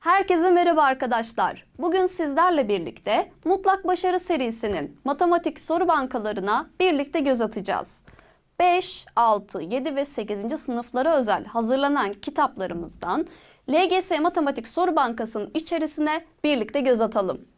Herkese merhaba arkadaşlar. Bugün sizlerle birlikte Mutlak Başarı serisinin matematik soru bankalarına birlikte göz atacağız. 5, 6, 7 ve 8. sınıflara özel hazırlanan kitaplarımızdan LGS Matematik Soru Bankası'nın içerisine birlikte göz atalım.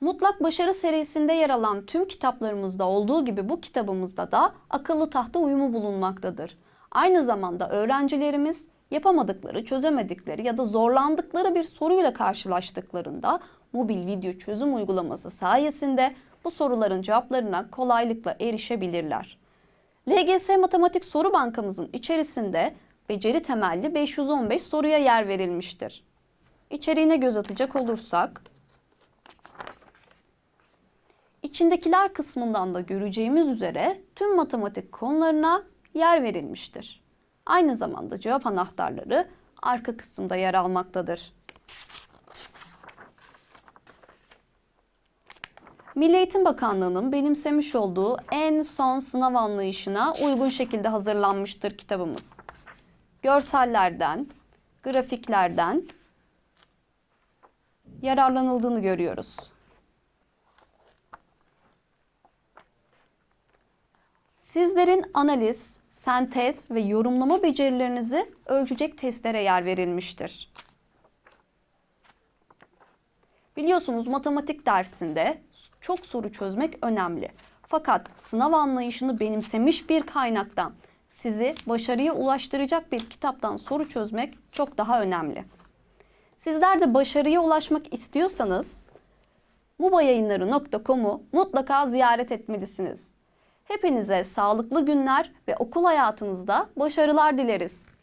Mutlak Başarı serisinde yer alan tüm kitaplarımızda olduğu gibi bu kitabımızda da akıllı tahta uyumu bulunmaktadır. Aynı zamanda öğrencilerimiz yapamadıkları, çözemedikleri ya da zorlandıkları bir soruyla karşılaştıklarında mobil video çözüm uygulaması sayesinde bu soruların cevaplarına kolaylıkla erişebilirler. LGS Matematik Soru Bankamızın içerisinde beceri temelli 515 soruya yer verilmiştir. İçeriğine göz atacak olursak, İçindekiler kısmından da göreceğimiz üzere tüm matematik konularına yer verilmiştir. Aynı zamanda cevap anahtarları arka kısımda yer almaktadır. Milli Eğitim Bakanlığı'nın benimsemiş olduğu en son sınav anlayışına uygun şekilde hazırlanmıştır kitabımız. Görsellerden, grafiklerden yararlanıldığını görüyoruz. Sizlerin analiz, sentez ve yorumlama becerilerinizi ölçecek testlere yer verilmiştir. Biliyorsunuz matematik dersinde çok soru çözmek önemli. Fakat sınav anlayışını benimsemiş bir kaynaktan sizi başarıya ulaştıracak bir kitaptan soru çözmek çok daha önemli. Sizler de başarıya ulaşmak istiyorsanız mubayayınları.com'u mutlaka ziyaret etmelisiniz. Hepinize sağlıklı günler ve okul hayatınızda başarılar dileriz.